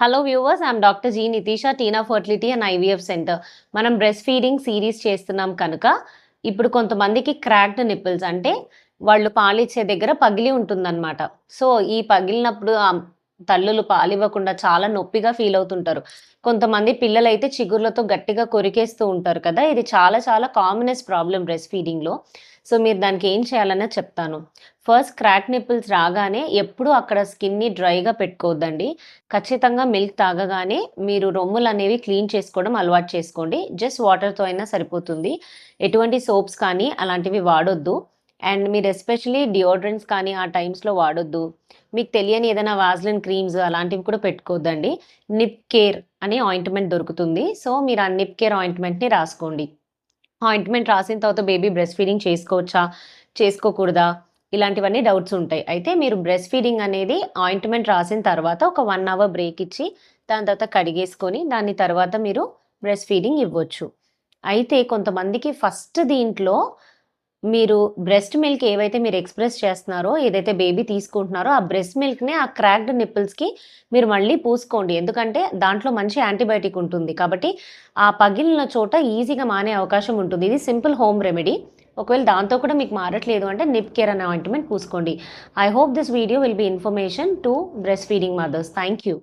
Hello viewers I'm doctor G Nitisha Tina fertility and IVF centre మనం breast feeding series చేస్తున్నాం కనుక ఇప్పుడు కొంతమందికి క్రాక్డ్ నిప్పుల్స్ అంటే వాళ్ళు పాలిచ్చే దగ్గర పగిలి ఉంటుందన్నమాట. సో ఈ పగిలినప్పుడు తల్లులు పాలివ్వకుండా చాలా నొప్పిగా ఫీల్ అవుతుంటారు. కొంతమంది పిల్లలు అయితే చిగుర్లతో గట్టిగా కొరికేస్తూ ఉంటారు కదా ఇది చాలా చాలా కామనెస్ట్ ప్రాబ్లం బ్రెస్ట్ ఫీడింగ్లో సో మీరు దానికి ఏం చేయాలన్నా చెప్తాను. ఫస్ట్ క్రాక్ నిప్పుల్స్ రాగానే ఎప్పుడు అక్కడ స్కిన్ని డ్రైగా పెట్టుకోవద్దండి. ఖచ్చితంగా మిల్క్ తాగగానే మీరు రొమ్ములు అనేవి క్లీన్ చేసుకోవడం అలవాటు చేసుకోండి. జస్ట్ వాటర్తో అయినా సరిపోతుంది. ఎటువంటి సోప్స్ కానీ అలాంటివి వాడొద్దు. అండ్ మీరు ఎస్పెషలీ డియోడ్రెంట్స్ కానీ ఆ టైమ్స్లో వాడొద్దు. మీకు తెలియని ఏదైనా వాజ్లిన్ క్రీమ్స్ అలాంటివి కూడా పెట్టుకోవద్దండి. నిప్ కేర్ అనే ఆయింట్మెంట్ దొరుకుతుంది. సో మీరు ఆ నిప్ కేర్ ఆయింట్మెంట్ని రాసుకోండి. ఆయింట్మెంట్ రాసిన తర్వాత బేబీ బ్రెస్ట్ ఫీడింగ్ చేసుకోవచ్చా? చేసుకోకూడదా? ఇలాంటివన్నీ డౌట్స్ ఉంటాయి. అయితే మీరు బ్రెస్ట్ ఫీడింగ్ అనేది ఆయింట్మెంట్ రాసిన తర్వాత ఒక వన్ అవర్ బ్రేక్ ఇచ్చి దాని తర్వాత కడిగేసుకొని దాని తర్వాత మీరు బ్రెస్ట్ ఫీడింగ్ ఇవ్వచ్చు. అయితే కొంతమందికి ఫస్ట్ దీంట్లో మీరు బ్రెస్ట్ మిల్క్ ఏవైతే మీరు ఎక్స్ప్రెస్ చేస్తున్నారో ఏదైతే బేబీ తీసుకుంటున్నారో ఆ బ్రెస్ట్ మిల్క్ని ఆ క్రాక్డ్ నిప్పుల్స్కి మీరు మళ్ళీ పూసుకోండి. ఎందుకంటే దాంట్లో మంచి యాంటీబయాటిక్ ఉంటుంది. కాబట్టి ఆ పగిలిన చోట ఈజీగా మానే అవకాశం ఉంటుంది. ఇది సింపుల్ హోమ్ రెమెడీ ఒకవేళ దాంతో కూడా మీకు మారట్లేదు అంటే నిప్ కేర్ అనే ointment పూసుకోండి. I hope this video will be information to breast feeding mothers thank you